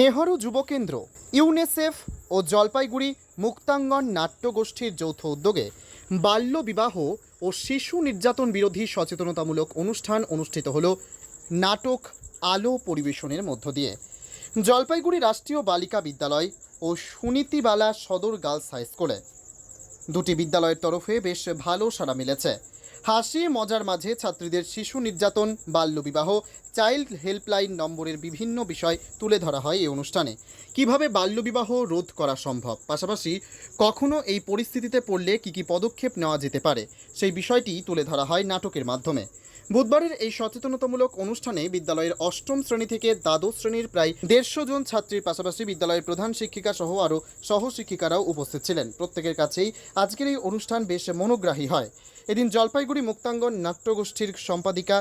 নেহরু যুবকেন্দ্র, ইউনেসেফ ও জলপাইগুড়ি মুক্তাঙ্গন নাট্যগোষ্ঠীর যৌথ উদ্যোগে বাল্য বিবাহ ও শিশু নির্যাতন বিরোধী সচেতনতামূলক অনুষ্ঠান অনুষ্ঠিত হল নাটক আলো পরিবেশনের মধ্য দিয়ে। জলপাইগুড়ি রাষ্ট্রীয় বালিকা বিদ্যালয় ও সুনীতিবালা সদর গার্লস হাই স্কুলে। দুটি বিদ্যালয়ের তরফে বেশ ভালো সাড়া মিলেছে। হাসি, মজার মাঝে ছাত্রীদের শিশু নির্যাতন, বাল্যবিবাহ, চাইল্ড হেল্পলাইন নম্বরের বিভিন্ন বিষয় তুলে ধরা হয় এই অনুষ্ঠানে। কীভাবে বাল্যবিবাহ রোধ করা সম্ভব? পাশাপাশি, কখনো এই পরিস্থিতিতে পড়লে কি কি পদক্ষেপ নেওয়া যেতে পারে? সেই বিষয়টি তুলে ধরা হয় নাটকের মাধ্যমে। বুধবারের এই সচেতনতামূলক অনুষ্ঠানে বিদ্যালয়ের অষ্টম শ্রেণি থেকে দ্বাদশ শ্রেণির প্রায় দেড়শো জন ছাত্রীর পাশাপাশি বিদ্যালয়ের প্রধান শিক্ষিকা সহ আরও সহশিক্ষিকারাও উপস্থিত ছিলেন। প্রত্যেকের কাছেই আজকের এই অনুষ্ঠান বেশ মনোগ্রাহী হয়। এদিন জলপাইগুড়ি মুক্তাঙ্গন নাট্যগোষ্ঠীর সম্পাদিকা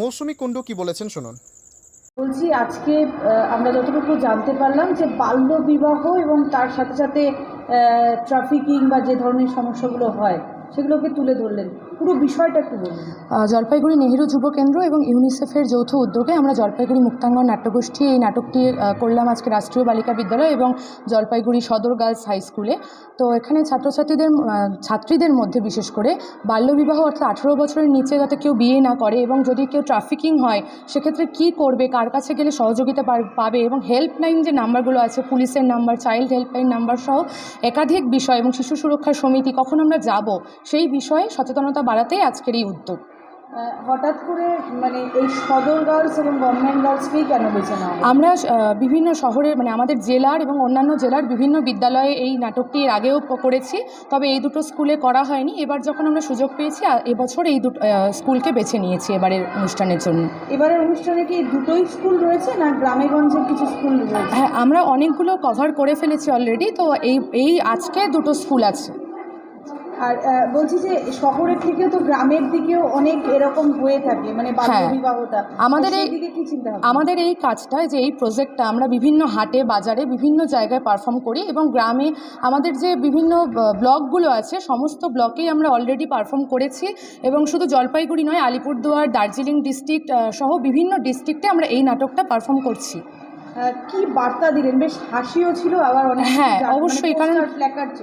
মৌসুমী কুণ্ডু কি বলেছেন শুনুন। বলছি, আজকে আমরা যতটুকু জানতে পারলাম যে বাল্য বিবাহ এবং তার সাথে সাথে ট্রাফিকিং বা যে ধরনের সমস্যাগুলো হয়, সেগুলোকে তুলে ধরলেন। পুরো বিষয়টা একটু বলুন। জলপাইগুড়ি নেহেরু যুব কেন্দ্র এবং ইউনিসেফের যৌথ উদ্যোগে আমরা জলপাইগুড়ি মুক্তাঙ্গন নাট্যগোষ্ঠী এই নাটকটি করলাম আজকে রাষ্ট্রীয় বালিকা বিদ্যালয় এবং জলপাইগুড়ি সদর গার্লস হাই স্কুলে। তো এখানে ছাত্রছাত্রীদের ছাত্রীদের মধ্যে বিশেষ করে বাল্যবিবাহ অর্থাৎ আঠেরো বছরের নিচে যাতে কেউ বিয়ে না করে এবং যদি কেউ ট্রাফিকিং হয়, সেক্ষেত্রে কি করবে, কার কাছে গেলে সহযোগিতা পাবে এবং হেল্পলাইন যে নাম্বারগুলো আছে, পুলিশের নাম্বার চাইল্ড হেল্পলাইন নাম্বার সহ একাধিক বিষয় এবং শিশু সুরক্ষা সমিতি কখন আমরা যাব, সেই বিষয়ে সচেতনতা বাড়াতেই আজকের এই উদ্যোগ। হঠাৎ করে মানে এই সদর গার্লস এবং গভর্নমেন্ট গার্লসকেই কেন বেছে নেওয়া আমরা বিভিন্ন শহরের মানে আমাদের জেলার এবং অন্যান্য জেলার বিভিন্ন বিদ্যালয়ে এই নাটকটি এর আগেও করেছি। তবে এই দুটো স্কুলে করা হয়নি। এবার যখন আমরা সুযোগ পেয়েছি এবছর এই দুটো স্কুলকে বেছে নিয়েছি এবারের অনুষ্ঠানের জন্য। এবারের অনুষ্ঠানে কি দুটোই স্কুল রয়েছে না গ্রামেগঞ্জের কিছু স্কুল রয়েছে? হ্যাঁ আমরা অনেকগুলো কভার করে ফেলেছি অলরেডি তো এই এই আজকে দুটো স্কুল আছে। আর বলছি যে শহরের থেকেও তো গ্রামের দিকেও অনেক এরকম হয়ে থাকে মানে হ্যাঁ। বিবাহটা আমাদের এই- দিকে কি চিন্তা? আমাদের এই কাজটা যে এই প্রজেক্টটা আমরা বিভিন্ন হাটে বাজারে বিভিন্ন জায়গায় পারফর্ম করি এবং গ্রামে আমাদের যে বিভিন্ন ব্লকগুলো আছে সমস্ত ব্লকেই আমরা অলরেডি পারফর্ম করেছি এবং শুধু জলপাইগুড়ি নয় আলিপুরদুয়ার দার্জিলিং ডিস্ট্রিক্ট সহ বিভিন্ন ডিস্ট্রিক্টে আমরা এই নাটকটা পারফর্ম করছি কি বার্তা দিলেন? বেশ হাসিও ছিল আবার অনেক হ্যাঁ, মানে অবশ্যই, কারণ-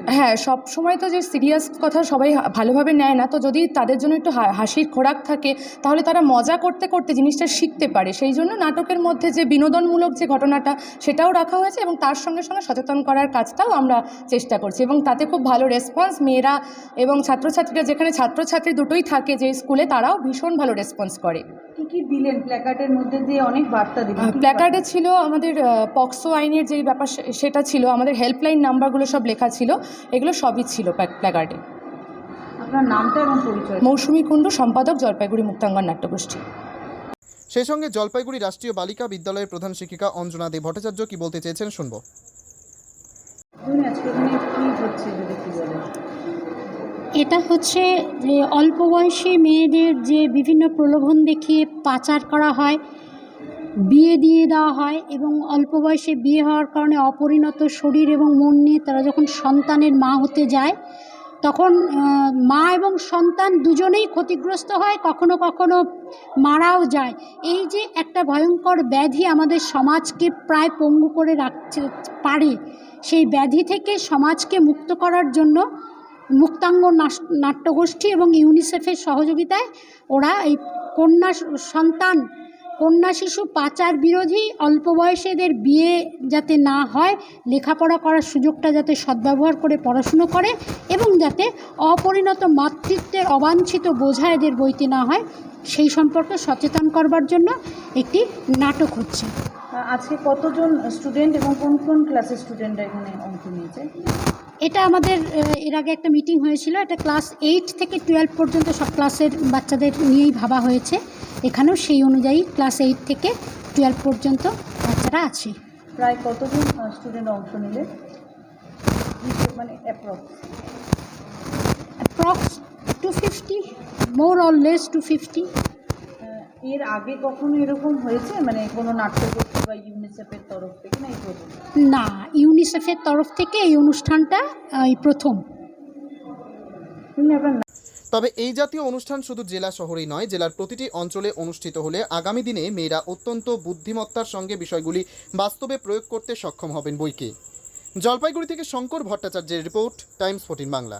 হ্যাঁ সব সময় তো যে সিরিয়াস কথা সবাই ভালোভাবে নেয় না তো যদি তাদের জন্য একটু হা- হাসির খোরাক থাকে তাহলে তারা মজা করতে করতে জিনিসটা শিখতে পারে। সেই জন্য নাটকের মধ্যে যে বিনোদনমূলক যে ঘটনাটা সেটাও রাখা হয়েছে এবং তার সঙ্গে সঙ্গে সচেতন করার কাজটাও আমরা চেষ্টা করছি এবং তাতে খুব ভালো রেসপন্স মেয়েরা এবং ছাত্রছাত্রীরা যেখানে ছাত্রছাত্রী দুটোই থাকে যে স্কুলে তারাও ভীষণ ভালো রেসপন্স করে। কি কি দিলেন? প্ল্যাকার্ডের মধ্যে দিয়ে অনেক বার্তা দিলেন প্ল্যাকার্ডে ছিল আমাদের পক্সো আইনের যেই ব্যাপার সে- সেটা ছিল আমাদের হেল্পলাইন নাম্বারগুলো সব লেখা ছিল এগুলো সবই ছিল প্ল্যাকার্ডে? আপনার নামটা এবং পরিচয়? মৌসুমী কুণ্ডু সম্পাদক জলপাইগুড়ি মুক্তাঙ্গন নাট্যগোষ্ঠী। সেই সঙ্গে জলপাইগুড়ি রাষ্ট্রীয় বালিকা বিদ্যালয়ের প্রধান শিক্ষিকা অঞ্জনা দে ভট্টাচার্য কি বলতে চেয়েছেন শুনব। আজকে এখানে কি হচ্ছে যদি কি বলেন। এটা হচ্ছে অল্প বয়সী মেয়েদের যে বিভিন্ন প্রলোভন দেখিয়ে পাচার করা হয়, বিয়ে দিয়ে দেওয়া হয় এবং অল্প বয়সে বিয়ে হওয়ার কারণে অপরিণত শরীর এবং মন নিয়ে তারা যখন সন্তানের মা হতে যায়, তখন মা এবং সন্তান দুজনেই ক্ষতিগ্রস্ত হয়, কখনো কখনো মারাও যায়। এই যে একটা ভয়ঙ্কর ব্যাধি আমাদের সমাজকে প্রায় পঙ্গু করে রাখতে পারে, সেই ব্যাধি থেকে সমাজকে মুক্ত করার জন্য মুক্তাঙ্গ নাট্যগোষ্ঠী এবং ইউনিসেফের সহযোগিতায় ওরা এই কন্যা সন্তান, কন্যা শিশু পাচার বিরোধী অল্প বয়সেদের বিয়ে যাতে না হয়, লেখাপড়া করার সুযোগটা যাতে সদ্ব্যবহার করে পড়াশুনো করে এবং যাতে অপরিণত মাতৃত্বের অবাঞ্ছিত বোঝা এদের বইতে না হয়, সেই সম্পর্কে সচেতন করবার জন্য একটি নাটক হচ্ছে। আজকে কতজন স্টুডেন্ট এবং কোন কোন ক্লাসের স্টুডেন্টরা এখানে অংশ নিয়েছে? এটা আমাদের এর আগে একটা মিটিং হয়েছিল এটা ক্লাস এইট থেকে টুয়েলভ পর্যন্ত সব ক্লাসের বাচ্চাদের নিয়েই ভাবা হয়েছে। এখানেও সেই অনুযায়ী ক্লাস এইট থেকে টুয়েলভ পর্যন্ত বাচ্চারা আছে। প্রায় কতজন স্টুডেন্ট অংশ নিলে? মানে approx approx two fifty more or less two fifty এর আগে কখনো এরকম হয়েছে? মানে কোনো নাট্যগোষ্ঠী বা ইউনিসেফের তরফ থেকে না এই প্রথম না ইউনিসেফের তরফ থেকে এই অনুষ্ঠানটা এই প্রথম। তবে এই জাতীয় অনুষ্ঠান শুধু জেলা শহরেই নয় জেলার প্রতিটি অঞ্চলে অনুষ্ঠিত হলে আগামী দিনে মেয়েরা অত্যন্ত বুদ্ধিমত্তার সঙ্গে বিষয়গুলি বাস্তবে প্রয়োগ করতে সক্ষম হবেন বইকে। জলপাইগুড়ি থেকে শঙ্কর ভট্টাচার্যের রিপোর্ট টাইমস ফোর্টিন বাংলা।